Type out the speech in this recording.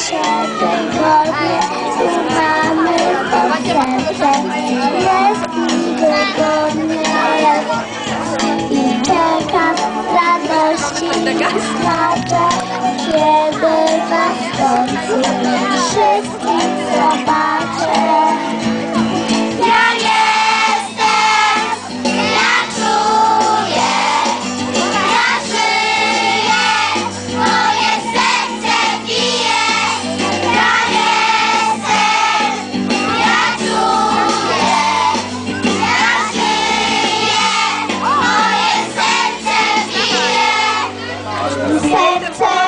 nasze wygodnie mamy serce jest wygodne i czeka radości na Take take.